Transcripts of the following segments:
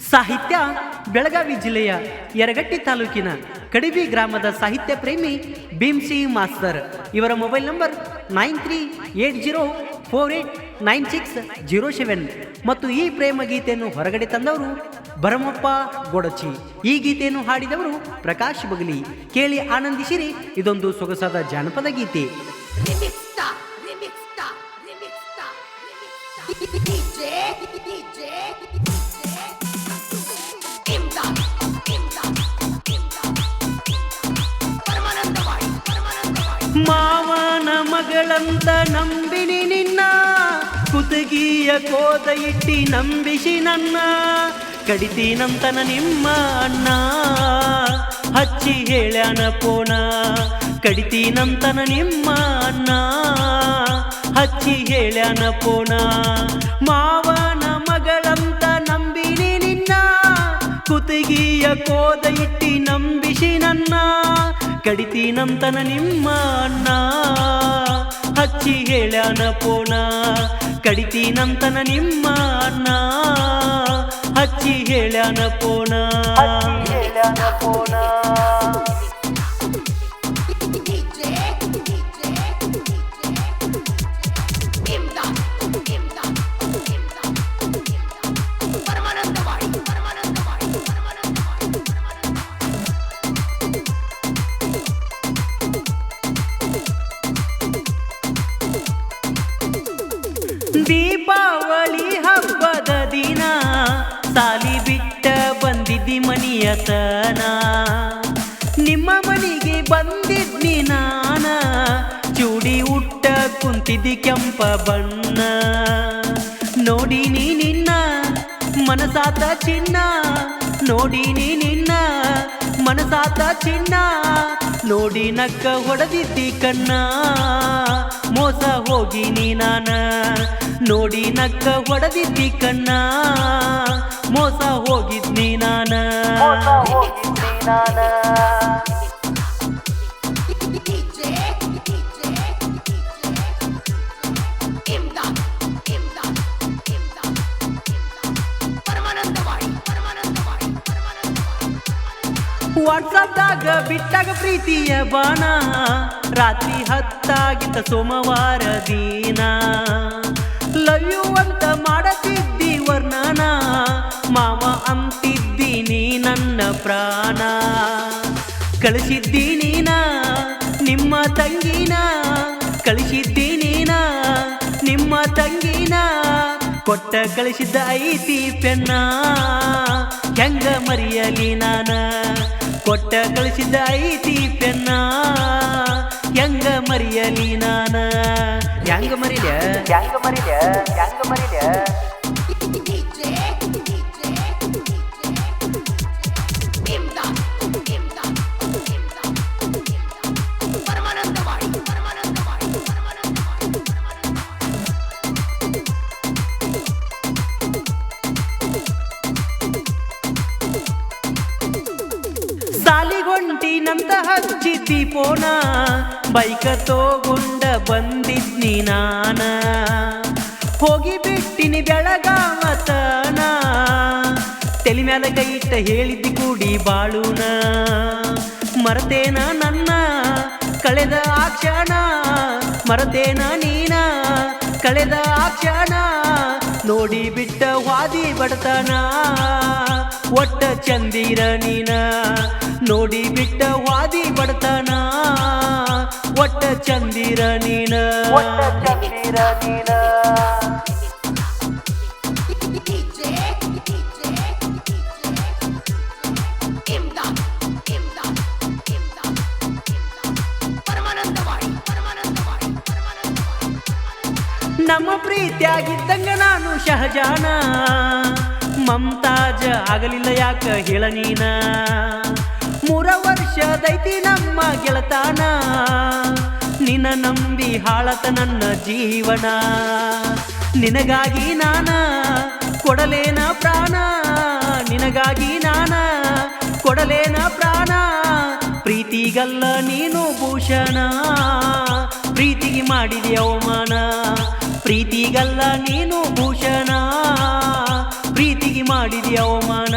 ಸಾಹಿತ್ಯ, ಬೆಳಗಾವಿ ಜಿಲ್ಲೆಯ ಯರಗಟ್ಟಿ ತಾಲೂಕಿನ ಕಡಿಬಿ ಗ್ರಾಮದ ಸಾಹಿತ್ಯ ಪ್ರೇಮಿ ಭೀಮ್ಸಿ ಮಾಸ್ತರ್ ಇವರ mobile number nine three eight zero four eight nine six zero seven ಮತ್ತು ಈ ಪ್ರೇಮ ಗೀತೆಯನ್ನು ಹೊರಗಡೆ ತಂದವರು ಭರಮಪ್ಪ ಗೊಡಚಿ. ಈ ಗೀತೆಯನ್ನು ಹಾಡಿದವರು ಪ್ರಕಾಶ್ ಬಗಲಿ. ಕೇಳಿ ಆನಂದಿಸಿರಿ, ಇದೊಂದು ಸೊಗಸಾದ ಜಾನಪದ ಗೀತೆ. ಮಾವನ ಮಗಳಂತ ನಂಬಿನಿ ನಿನ್ನ ಕುತಗಿಯ ಕೋತ ಇಟ್ಟಿ ನಂಬಿಸಿ ನನ್ನ, ಕಡಿತೀನಂತನ ನಿಮ್ಮ ಅಣ್ಣ. ಹಚ್ಚಿ ಹೇಳ್ಯಾನ ಪೋಣ ಕಡಿತೀನಂತನ ನಿಮ್ಮ ಅಣ್ಣ. ಹಚ್ಚಿ ಹೇಳ್ಯಾನ ಪೋಣ ಮಾವನ ಮಗಳಂತ ನಂಬಿನಿ ನಿನ್ನ ಕುತಗಿಯ ಕೋದ ಇಟ್ಟಿ ನಂಬಿಸಿ ನನ್ನ. ಕಡಿತೀನಂತನ ನಿಮ್ಮ ಅಣ್ಣ. ಹಚ್ಚಿ ಹೇಳ್ಯಾನ ಪೋಣ ಕಡಿತೀನಂತನ ನಿಮ್ಮ ಅಣ್ಣ. ಹಚ್ಚಿ ಹೇಳ್ಯಾನ ಪೋಣ ಹೇಳ್ಯಾನ ಪೋಣ ದೀಪಾವಳಿ ಹಬ್ಬದ ದಿನ. ತಾಲಿ ಬಿಟ್ಟ ಬಂದಿದ್ದಿ ಮನಿಯತನ ನಿಮ್ಮ ಮನೆಗೆ ಬಂದಿದ್ನಿ ನಾನ. ಚೂಡಿ ಉಟ್ಟ ಕುಂತಿದ್ದಿ ಕೆಂಪ ಬಣ್ಣ. ನೋಡಿನಿ ನಿನ್ನ ಮನಸಾತ ಚಿನ್ನ. ನೋಡಿನಿ ನಿನ್ನ ಮನಸಾತ ಚಿನ್ನ, ನೋಡಿ ನಕ್ಕ ಹೊಡೆದಿದ್ದಿ ಕಣ್ಣ. ಮೋಸ ಹೋಗಿನಿ ನಾನ, ನೋಡಿ ನಕ್ಕ ಹೊಡೆದಿದ್ದಿ ಕಣ್ಣ. ಮೋಸ ಹೋಗಿದ್ನಿ ನಾನ. ವಾಟ್ಸಪ್ದಾಗ ಬಿಟ್ಟಾಗ ಪ್ರೀತಿಯ ಬಾಣ. ರಾತ್ರಿ ಹತ್ತಾಗಿದ್ದ ಸೋಮವಾರ ದಿನ. ಲವ್ ಯು ಅಂತ ಮಾಡತಿದ್ದಿ ವರ್ಣನ. ಮಾವ ಅಂತಿದ್ದೀನಿ ನನ್ನ ಪ್ರಾಣ. ನಾ ನಿಮ್ಮ ತಂಗಿನ? ನಾ ನಿಮ್ಮ ತಂಗಿನ? ಕೊಟ್ಟ ಕಳಿಸಿದ್ದ ಐತಿ ಪೆನ್ನ? ಹೆಂಗ ಮರಿಯಲಿ ನಾನ? ಕೊಟ್ಟ ಕಳಿಸಿದ್ದ ಐತಿ ಪೆನ್ನ. ಹೆಂಗ ಮರಿಯಲಿ ನಾನ? ಹೆಂಗ ಮರಿಯ ಹೆಂಗ ಮರಿಯ ಹೆಂಗ ಮರಿಯ ಸಾಲಿಗೊಂಟಿನಂತ ಹಚ್ಚಿದ್ದಿ ಪೋನ ಬೈಕ ತೋಗುಂಡ ಬಂದಿದ್ನಿ ನಾನ. ಹೋಗಿ ಬಿಟ್ಟಿನಿ ಬೆಳಗಾಮತನ ತಲೆ ಮ್ಯಾಲ ಕೈ ಇಟ್ಟ ಹೇಳಿದ್ದಿ ಕೂಡಿ ಬಾಳುನ. ಮರತೇನ ನನ್ನ, ಕಳೆದ ಆ ಕ್ಷಣ, ಮರತೇನ ನೀನ, ಕಳೆದ ಆ ಕ್ಷಣ, ನೋಡಿ ಬಿಟ್ಟ ವಾದಿ ಬಡತನ ಒಟ್ಟ ಚಂದಿರ ನೀನ. ನೋಡಿ ಬಿಟ್ಟ ವಾದಿ ಬಡತನ ಒಟ್ಟ ಚಂದಿರ ನೀನ. ನಮ್ಮ ಪ್ರೀತಿಯಾಗಿದ್ದಂಗ ನಾನು ಶಹಜಾನ. ಮಮತಾಜ ಆಗಲಿಲ್ಲ ಯಾಕ ಹೇಳ ನೀನ? ಮೂರ ವರ್ಷದೈತಿ ನಮ್ಮ ಗೆಳತಾನ. ನಿನ್ನ ನಂಬಿ ಹಾಳತ ನನ್ನ ಜೀವನ. ನಿನಗಾಗಿ ನಾನ ಕೊಡಲೇನ ಪ್ರಾಣ? ನಿನಗಾಗಿ ನಾನ ಕೊಡಲೇನ ಪ್ರಾಣ? ಪ್ರೀತಿಗಲ್ಲ ನೀನು ಭೂಷಣ. ಪ್ರೀತಿಗೆ ಮಾಡಿದೆ ಅವಮಾನ. ಪ್ರೀತಿಗಲ್ಲ ನೀನು ಭೂಷಣ. ಪ್ರೀತಿಗೆ ಮಾಡಿದಿ ಅವಮಾನ.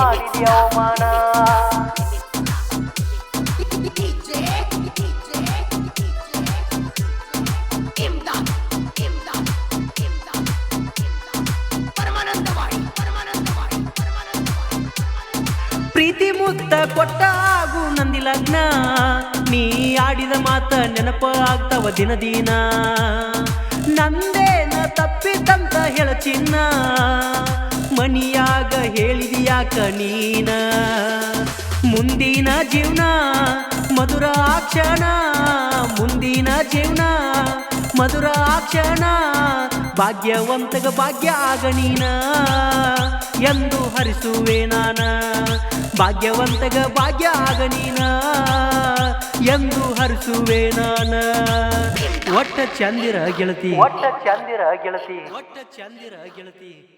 ಮಾಡಿದಿ ಅವಮಾನ ಪ್ರೀತಿ ಮುತ್ತ ಕೊಟ್ಟ ನಂದಿ ಲಗ್ನ. ನೀ ಆಡಿದ ಮಾತ ನೆನಪ ಆಗ್ತಾವ ದಿನ ದಿನ ನಂದೇನ ಹೇಳ ಚಿನ್ನ. ಮನಿಯಾಗ ಹೇಳಿದ್ಯಾಕ ನೀನ. ಮುಂದಿನ ಜೀವನ ಮಧುರ ಕ್ಷಣ. ಮುಂದಿನ ಜೀವನ ಮಧುರ ಕ್ಷಣ. ಭಾಗ್ಯವಂತಗ ಭಾಗ್ಯ ಆಗ ನೀನ. ಎಂದು ಹರಿಸುವೆ ನಾನ. ಭಾಗ್ಯವಂತಗ ಭಾಗ್ಯ ಆಗ ಎಂದು ಹರಿಸುವೆ ನಾನ. ಒಟ್ಟ ಚಂದಿರ ಗೆಳತಿ. ಒಟ್ಟ ಚಂದಿರ ಗೆಳತಿ. ಒಟ್ಟ ಚಂದಿರ ಗೆಳತಿ.